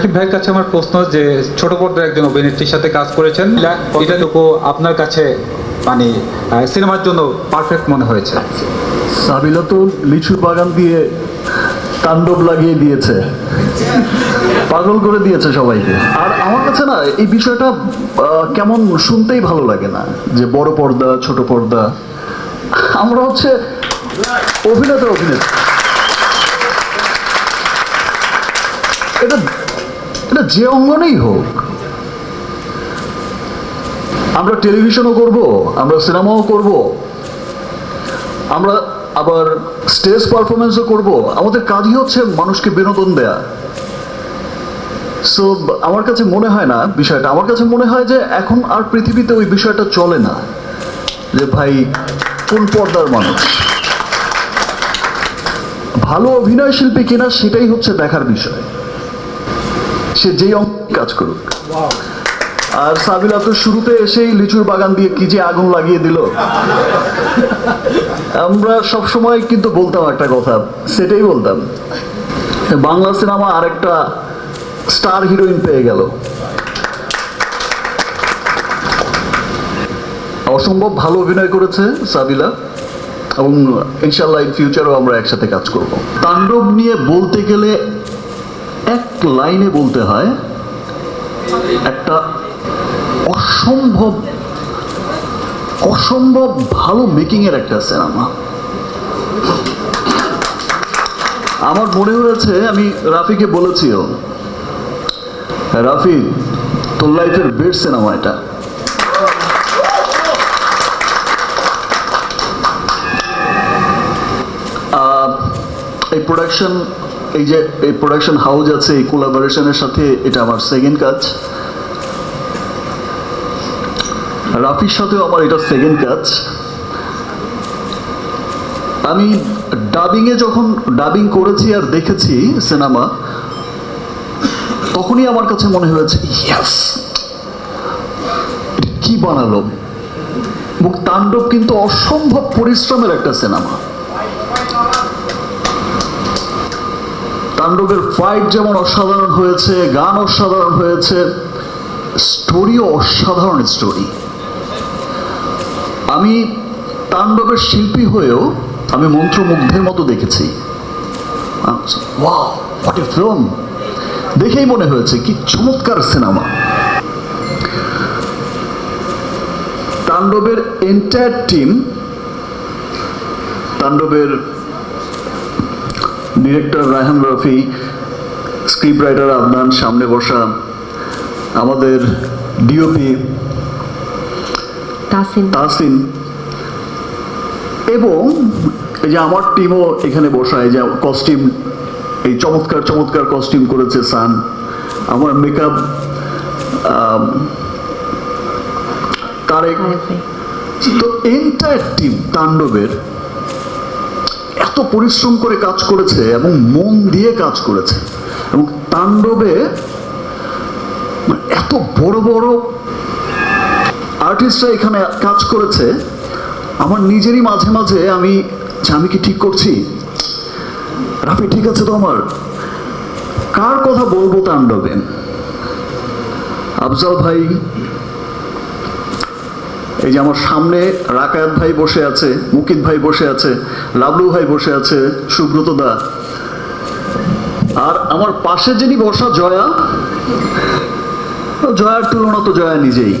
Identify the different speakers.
Speaker 1: সাকিব ভাইয়ের কাছে আমার প্রশ্ন যে ছোট পর্দার একজন অভিনেত্রীর সাথে কাজ করেছেন এটা লোকও আপনার কাছে মানে সিনেমার জন্য পারফেক্ট মনে হয়েছে?
Speaker 2: সাবিলা তো লিচুর বাগান দিয়ে তাণ্ডব লাগিয়ে দিয়েছে। পাগল করে দিয়েছে সবাইকে। আর আমার কাছে না এই বিষয়টা আহ, কেমন শুনতেই ভালো লাগে না যে বড় পর্দা ছোট পর্দা। আমরা হচ্ছে অভিনেতা অভিনেতা এটা এটা যে অঙ্গনেই হোক, আমরা টেলিভিশনও করব, আমরা সিনেমাও করব, আমরা আবার স্টেজ পারফরমেন্সও করব। আমাদের কাজই হচ্ছে মানুষকে বিনোদন দেয়া। সো আমার কাছে মনে হয় না বিষয়টা, আমার কাছে মনে হয় যে এখন আর পৃথিবীতে ওই বিষয়টা চলে না, যে ভাই কোন পর্দার মানুষ। ভালো অভিনয় শিল্পী কিনা সেটাই হচ্ছে দেখার বিষয়। সে যেই অঙ্ক কাজ করুক। আর সাবিলা তো শুরুতে এসেই লিচুর বাগান দিয়ে কি যে আগুন লাগিয়ে দিল। আমরা সব সময় কিন্তু বলতাম একটা কথা, সেটাই বলতাম। বাংলা সিনেমা আরেকটা স্টার হিরোইন পেয়ে গেল। অসম্ভব ভালো অভিনয় করেছে সাবিলা, এবং ইনশাল্লাহ ইন ফিউচারও আমরা একসাথে কাজ করব। তাণ্ডব নিয়ে বলতে গেলে লাইনে বলতে হয়, একটা অসম্ভব অসম্ভব ভালো মেকিং এর একটা সিনেমা আমার মনে হয়েছে, আমি রাফিকে বলেছিও, রাফি, তোর লাইফের বেস্ট সিনেমা এটা। এই প্রোডাকশন এই যে এই প্রোডাকশন হাউস আছে, এই কোলাবোরেশনের সাথে এটা আমার সেকেন্ড কাজ। রাফির সাথেও আমার এটা সেকেন্ড কাজ। আমি ডাবিংয়ে যখন ডাবিং করেছি আর দেখেছি সিনেমা তখনই আমার কাছে মনে হয়েছে ইয়াস কি বানালো? মুখ তাণ্ডব কিন্তু অসম্ভব পরিশ্রমের একটা সিনেমা তাণ্ডবের ফাইট যেমন অসাধারণ হয়েছে, গান অসাধারণ হয়েছে স্টোরিও অসাধারণ স্টোরি আমি তাণ্ডবের শিল্পী হয়েও আমি মন্ত্রমুগ্ধের মতো দেখেছি। এ ফিল্ম দেখেই মনে হয়েছে, কি চমৎকার সিনেমা তাণ্ডবের এন্টায়ার টিম তাণ্ডবের director Raihan Rafi script writer Adnan সামনে বসা আমাদের ডিওপি
Speaker 3: তাসিন।
Speaker 2: এবং এই যে আমার টিমও এখানে বসা এই যে কস্টিউম এই চমৎকার চমৎকার কস্টিউম করেছে সান। আমার মেকআপ তারেক। তো এন্টায়ার টিম তাণ্ডবের এত পরিশ্রম করে কাজ করেছে এবং মন দিয়ে কাজ করেছে এবং তাণ্ডবে মানে এত বড় বড় আর্টিস্টরা এখানে কাজ করেছে, আমার নিজেরই মাঝে মাঝে আমি আমি কি ঠিক করছি? রাফি, ঠিক আছে তো আমার? কার কথা বলব তাণ্ডবে? আফজাল ভাই এই যে আমার সামনে রাকায়াত ভাই বসে আছে, মুকিত ভাই বসে আছে, লাবলু ভাই বসে আছে, সুব্রত দা। আর আমার পাশে যিনি বসা জয়া, জয়ার তুলনা তো জয়া নিজেই।